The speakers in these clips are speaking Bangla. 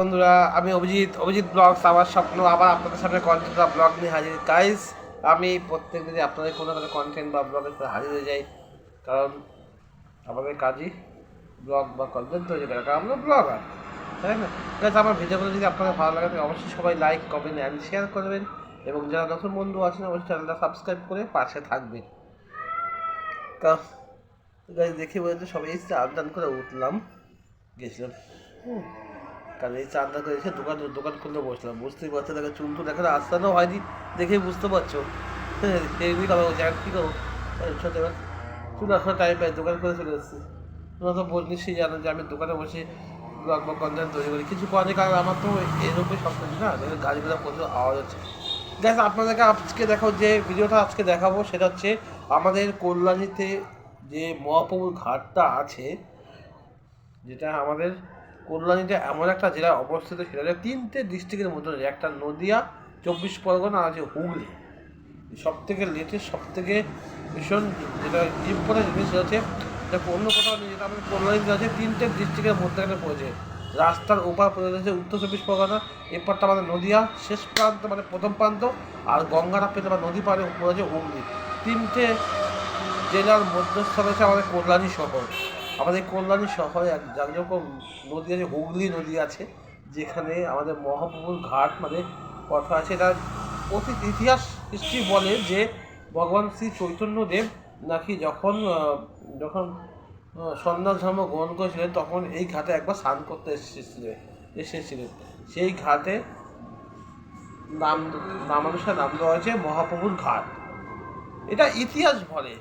বন্ধুরা, আমি অভিজিৎ। অভিজিৎ ব্লগস আমার স্বপ্ন, আবার আপনাদের সামনে কন্টেন্ট বা ব্লগ নিয়ে হাজির। গাইস আমি প্রত্যেক দিনে আপনাদের কোনো কোনো কন্টেন্ট বা ব্লগের সাথে হাজির হয়ে যাই। কারণ আমাদের কাজই ব্লগ বা কন্টেন্ট তৈরি করা কারণ আমরা ব্লগার তাই না? গাইস আমার ভিডিওগুলো যদি আপনাদের ভালো লাগে তাহলে অবশ্যই সবাই লাইক কমেন্ট অ্যান্ড শেয়ার করবেন এবং যারা নতুন বন্ধু আছেন, অবশ্যই চ্যানেলটা সাবস্ক্রাইব করে পাশে থাকবেন। কারণ গাইস দেখে বলতে সবাই আবদান করে উঠলাম, গেছিলাম। হুম। কারণ এই চাঁদা করে এসে দোকান দোকান খুলে বসলাম। বুঝতেই পারছ দেখো চুল টুল এখানে আস্তানো হয়নি দেখেই বুঝতে পারছ। এমনি কথা বলছি কী করব? ছোটো চুল আসার টাইম পাই, দোকান করে চলে এসেছি। তোমরা তো বল নিশ্চয়ই জানো যে আমি দোকানে বসে ব্লগ বা তৈরি করি। কিছু করে কারণ আমার তো এরকমই সব কিছু না যেন গাড়িগুলো প্রচুর আওয়াজ হচ্ছে। দেখ আপনাদেরকে আজকে দেখো যে ভিডিওটা আজকে দেখাবো সেটা হচ্ছে আমাদের কল্যাণীতে যে মহাপ্রভুর ঘাটটা আছে, যেটা আমাদের কল্যাণীতে এমন একটা জেলা অবস্থিত, সেটা তিনটে ডিস্ট্রিক্টের মধ্যে। একটা নদিয়া, চব্বিশ পরগনা আছে হুগলি। সব থেকে লেটেস্ট সব থেকে ভীষণ যেটা ইম্পর্টেন্ট জিনিস সেটা হচ্ছে অন্য কোথাও নেই, যেটা আমাদের কল্যাণীতে আছে, তিনটে ডিস্ট্রিক্টের মধ্যে একটা পড়েছে। রাস্তার ওপার পড়ে উত্তর চব্বিশ পরগনা, এপারটা আমাদের নদিয়া, শেষ প্রান্ত মানে প্রথম প্রান্ত, আর গঙ্গারা পেতে বা নদী পাড়ে পড়েছে হুগলি। তিনটে জেলার মধ্যস্থ রয়েছে আমাদের কল্যাণী শহর। আমাদের কল্যাণী শহরে এক যেরকম নদী আছে, হুগলি নদী আছে, যেখানে আমাদের মহাপ্রভুর ঘাট মানে কথা আছে। এটা অতীত ইতিহাস হিস্ট্রি বলে যে ভগবান শ্রী চৈতন্যদেব নাকি যখন যখন সন্ন্যাস ধর্ম গ্রহণ করেছিলেন, তখন এই ঘাটে একবার স্নান করতে এসেছিলেন এসেছিলেন। সেই ঘাটে নাম, নামানুসারে নাম দেওয়া হয়েছে মহাপ্রভুর ঘাট। এটা ইতিহাস বলে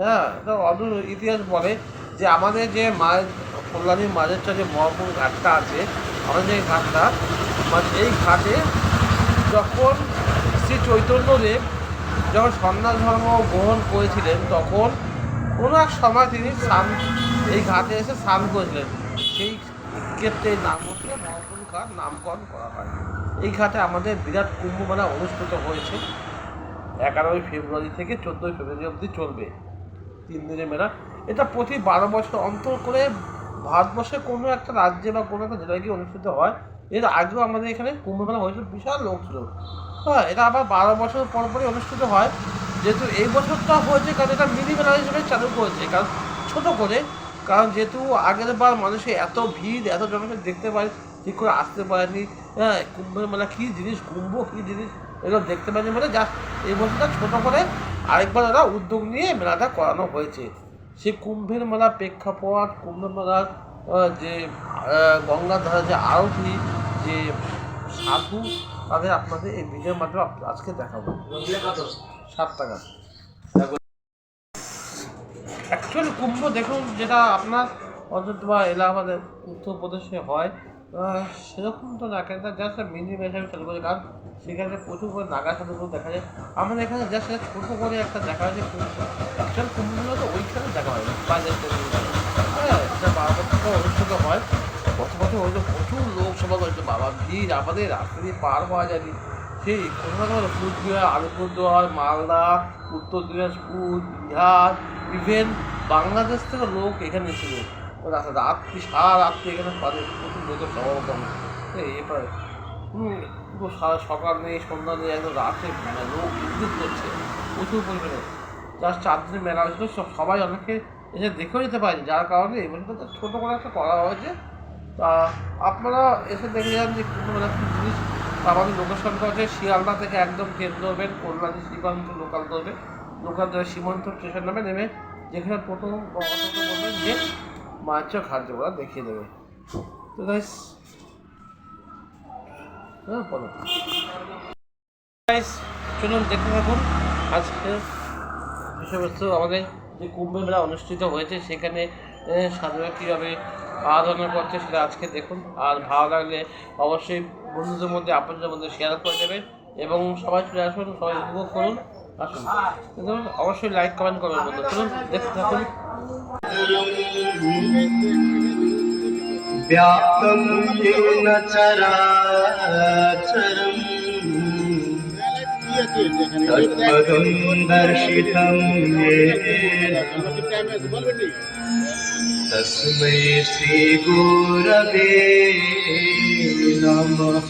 হ্যাঁ এটা অদূর ইতিহাস বলে যে আমাদের যে মায়ের কল্যাণীর মাঝের যে মহাপুর ঘাটটা আছে আমাদের যে ঘাটটা মানে এই ঘাটে যখন শ্রী চৈতন্যদেব যখন সন্ন্যাস ধর্ম গ্রহণ করেছিলেন, তখন কোনো এক সময় তিনি স্নান, এই ঘাটে এসে স্নান করেছিলেন সেই ক্ষেত্রে নাম হচ্ছে মহাপুর ঘাট নামকরণ করা হয়। এই ঘাটে আমাদের বিরাট কুম্ভ মেলা অনুষ্ঠিত হয়েছে। এগারোই ফেব্রুয়ারি থেকে চোদ্দোই ফেব্রুয়ারি অবধি চলবে। তিন দিনের মেলা। এটা প্রতি বারো বছর অন্তর করে ভারতবর্ষের কোনো একটা রাজ্যে বা কোনো একটা জেলায় গিয়ে অনুষ্ঠিত হয়। এর আগেও আমাদের এখানে কুম্ভমেলা হয়েছিল, বিশাল লোক ছিল। হ্যাঁ এটা আবার বারো বছর পর পরই অনুষ্ঠিত হয়। যেহেতু এই বছরটা হয়েছে, কারণ এটা মিনি মেলা হিসেবে চালু করেছে, কারণ ছোটো করে। কারণ যেহেতু আগের বার মানুষে এত ভিড়, এত জনকে দেখতে পারে ঠিক করে আসতে পারেনি। হ্যাঁ কুম্ভের মেলা কী জিনিস, কুম্ভ কী জিনিস, এগুলো দেখতে পারেনি বলে জাস্ট এই বছরটা ছোটো করে আরেকবার ওরা উদ্যোগ নিয়ে মেলাটা করানো হয়েছে। সেই কুম্ভের মেলা প্রেক্ষাপট কুম্ভের মেলার যে আহ, গঙ্গার যে আরতি যে সাধু তাদের আপনাদের এই ভিডিওর মাধ্যমে আজকে দেখাবো। সাত টাকা। অ্যাকচুয়ালি কুম্ভ দেখুন যেটা আপনার অযোধ্যা এলাহাবাদের উত্তরপ্রদেশে হয় সেরকম তো না কেন জাস্ট মিনি হিসাবে চালু করে কারণ সেখানে প্রচুর করে নাগা সাধুগুলো দেখা যায়। আমাদের এখানে জাস্ট ছোটো করে একটা দেখা হয়েছে অ্যাকচুয়াল কুম্ভগুলো তো ওইখানে দেখা হয় বাজার হ্যাঁ এটা বারবার অনুষ্ঠিত হয়। গত বছর হয়তো প্রচুর লোক সভা করেছে, বাবা, ভিড়, আমাদের রাস্তা দিয়ে পার হওয়া যায়নি। সেই কলকাতা কুচবিহার আলিপুরদুয়ার মালদা, উত্তর দিনাজপুর, বিহার ইভেন বাংলাদেশ থেকে লোক এখানে ছিল রাত্রি সারা রাত্রি এখানে পারে প্রচুর লোকের সমাগম এই এবারে হুম পুরো সারা সকাল নেই সন্ধ্যা নেই একদম রাতে মানে লোক বিদ্যুৎ করছে, প্রচুর পরিমাণে। যার চার দিনের মেলা হয়েছিল সব সবাই অনেকে এসে দেখেও যেতে পারেনি, যার কারণে এই বছরটা ছোটো করে একটা করা হয়েছে। তা আপনারা এসে দেখে যান যে কোনো কী জিনিস আমাদের লোকেশনটা হচ্ছে শিয়ালদা থেকে একদম ট্রেন ধরবেন, কল্যাণী সীমান্ত লোকাল ধরবে লোকাল ধরে সীমান্ত স্টেশন নামে নেমে যেখানে প্রথম যে মাছ ঘাট যাব ওরা দেখিয়ে দেবে। তো গাইস হ্যাঁ বলো। গাইস চলুন দেখতে থাকুন। আজকে বিষয়বস্তু আমাদের যে কুম্ভ মেলা অনুষ্ঠিত হয়েছে, সেখানে সাধুরা কীভাবে আরাধনা করছে সেটা আজকে দেখুন। আর ভালো লাগলে অবশ্যই বন্ধুদের মধ্যে, আপনাদের মধ্যে শেয়ার করে দেবেন। এবং সবাই চলে আসুন, সবাই উপভোগ করুন। আসুন কিন্তু অবশ্যই লাইক কমেন্ট করবেন বন্ধু চলুন দেখতে থাকুন व्याप्तं येन चराचरम् तत्पदं दर्शितं येन तस्मै श्रीगुरवे नमः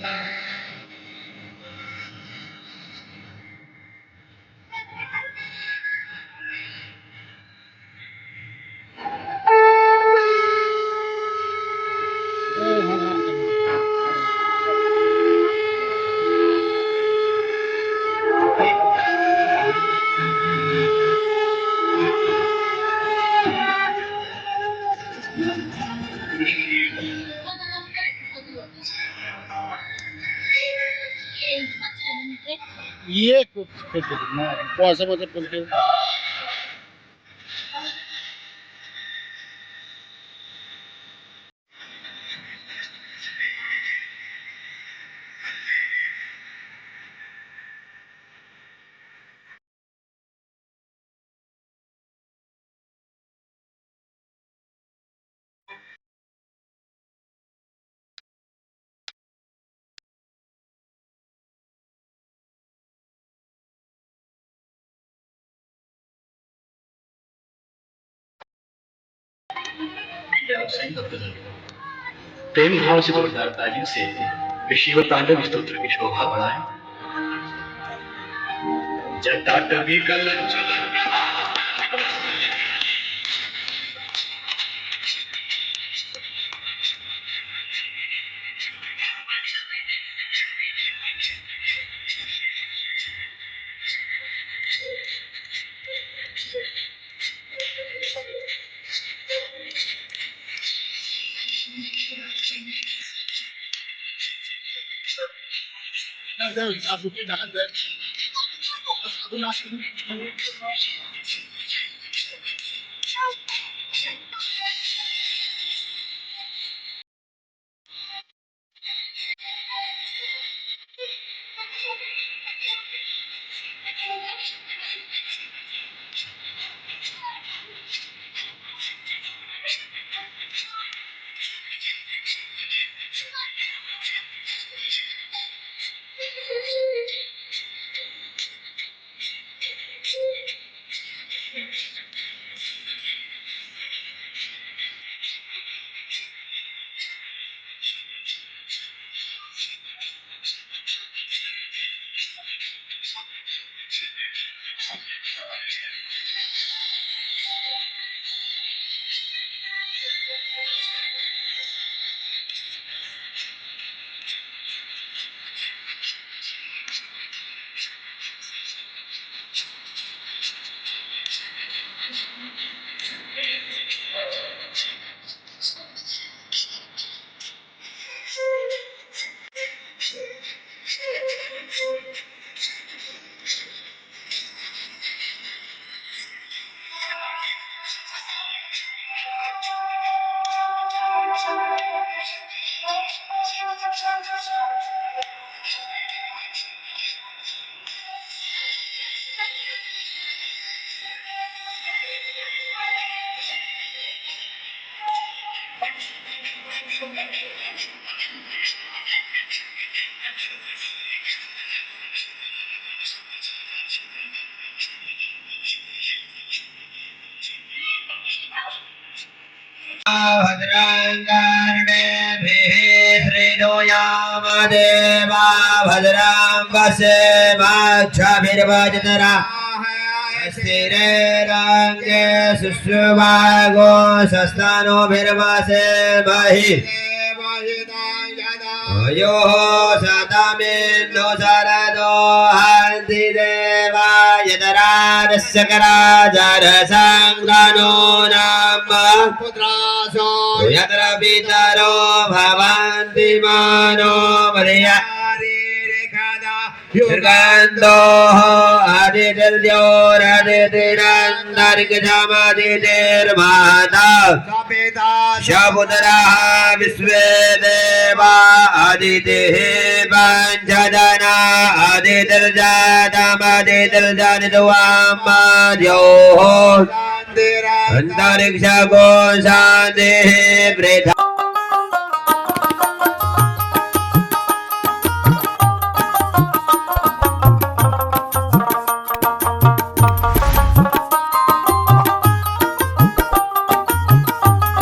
मन ইয়ে করতে না পয়সা प्रेम भाव से जोरदार तालियों से शिव तांडव स्त्रोत्र की शोभा बढ़ाए जटा कल Thank you. দেয় আসুকে টাকা দেয় আসুন আসুন भद्राङ्गार्णेभिः श्रीनुयामदेवा भद्रां वसे वाक्षभिर्वजतरा स्थिरेराङ्गे सुश्रुवागो सस्तानोभिर्वसे बहिः। यो सतमिन्नो शरदो हन्ति देवा यतराजस्य कराजरसङ्गनो नाम यत्र पितरो भवन्ति मानो मर्या युगान्तो आदित्यौरादितिरन्तर्गजामादितिर्माता शपुतरः विश्वे देवा आदितिः पञ्चजना आदितिर्जातमदितिर्जानितवाम्माद्योः अन्तरिक्षगोशान्तिः वृथा